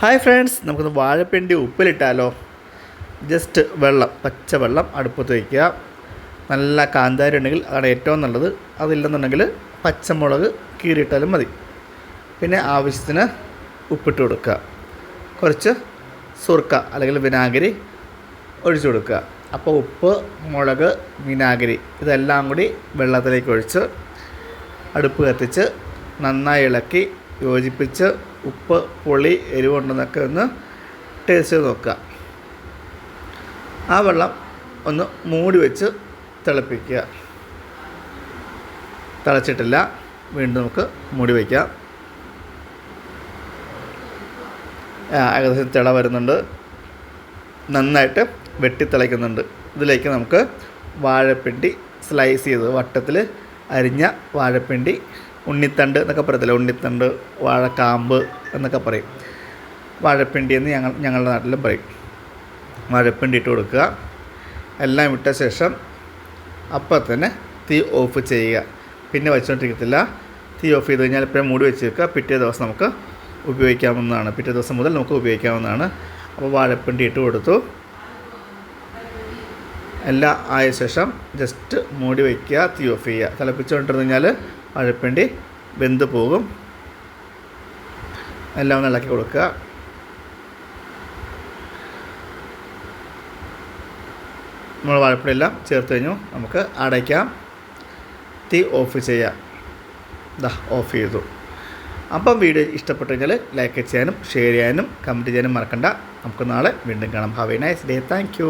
Hi friends നമുക്കൊന്ന് വാഴപ്പിണ്ടി ഉപ്പിലിട്ടാലോ? Just വെള്ളം പച്ച വെള്ളം അടുപ്പത്ത് വയ്ക്കുക നല്ല കാന്താരി ഉണ്ടെങ്കിൽ അതാണ് ഏറ്റവും നല്ലത്. അതില്ലെന്നുണ്ടെങ്കിൽ പച്ചമുളക് കീറിയിട്ടാലും മതി. പിന്നെ ആവശ്യത്തിന് ഉപ്പിട്ട് കൊടുക്കുക. കുറച്ച് സുർക്ക അല്ലെങ്കിൽ വിനാഗിരി ഒഴിച്ചു കൊടുക്കുക. അപ്പോൾ ഉപ്പ് മുളക് വിനാഗിരി ഇതെല്ലാം കൂടി വെള്ളത്തിലേക്ക് ഒഴിച്ച് അടുപ്പ് കത്തിച്ച് നന്നായി ഇളക്കി യോജിപ്പിച്ച് ഉപ്പ് പുളി എരിവുണ്ടെന്നൊക്കെ ഒന്ന് ടേസ്റ്റ് ചെയ്ത് നോക്കുക. ആ വെള്ളം ഒന്ന് മൂടി വെച്ച് തിളപ്പിക്കുക. തിളച്ചിട്ടില്ല. വീണ്ടും നമുക്ക് മൂടി വയ്ക്കാം ഏകദേശം തിള വരുന്നുണ്ട്. നന്നായിട്ട് വെട്ടി തിളയ്ക്കുന്നുണ്ട് ഇതിലേക്ക് നമുക്ക് വാഴപ്പിണ്ടി സ്ലൈസ് ചെയ്ത് വട്ടത്തിൽ അരിഞ്ഞ വാഴപ്പിണ്ടി ഉണ്ണിത്തണ്ട് എന്നൊക്കെ പറയത്തില്ല? ഉണ്ണിത്തണ്ട് വാഴക്കാമ്പ് എന്നൊക്കെ പറയും. വാഴപ്പിണ്ടി എന്ന് ഞങ്ങൾ ഞങ്ങളുടെ നാട്ടിലും പറയും. വാഴപ്പിണ്ടി ഇട്ട് കൊടുക്കുക. എല്ലാം ഇട്ട ശേഷം അപ്പം തന്നെ തീ ഓഫ് ചെയ്യുക. പിന്നെ വെച്ചുകൊണ്ടിരിക്കത്തില്ല തീ ഓഫ് ചെയ്ത് കഴിഞ്ഞാൽ ഇപ്പോഴും മൂടി വെച്ച് വെക്കുക പിറ്റേ ദിവസം നമുക്ക് ഉപയോഗിക്കാവുന്നതാണ്. പിറ്റേ ദിവസം മുതൽ നമുക്ക് ഉപയോഗിക്കാവുന്നതാണ്. അപ്പോൾ വാഴപ്പിണ്ടി ഇട്ട് കൊടുത്തു. എല്ലാം ആയ ശേഷം ജസ്റ്റ് മൂടി വയ്ക്കുക തീ ഓഫ് ചെയ്യുക. തിളപ്പിച്ചുകൊണ്ടിരുന്നു കഴിഞ്ഞാൽ വാഴപ്പിണ്ടി വെന്ത് പോകും. എല്ലാം ഒന്ന് ഇളക്കി കൊടുക്കുക. നമ്മൾ വാഴപ്പിണ്ടി എല്ലാം ചേർത്ത് കഴിഞ്ഞു. നമുക്ക് അടയ്ക്കാം. തീ ഓഫ് ചെയ്യാം ദാ ഓഫ് ചെയ്തു. അപ്പം വീഡിയോ ഇഷ്ടപ്പെട്ടു കഴിഞ്ഞാൽ ലൈക്ക് ചെയ്യാനും ഷെയർ ചെയ്യാനും കമന്റ് ചെയ്യാനും മറക്കണ്ട. നമുക്ക് നാളെ വീണ്ടും കാണാം. Have a nice day thank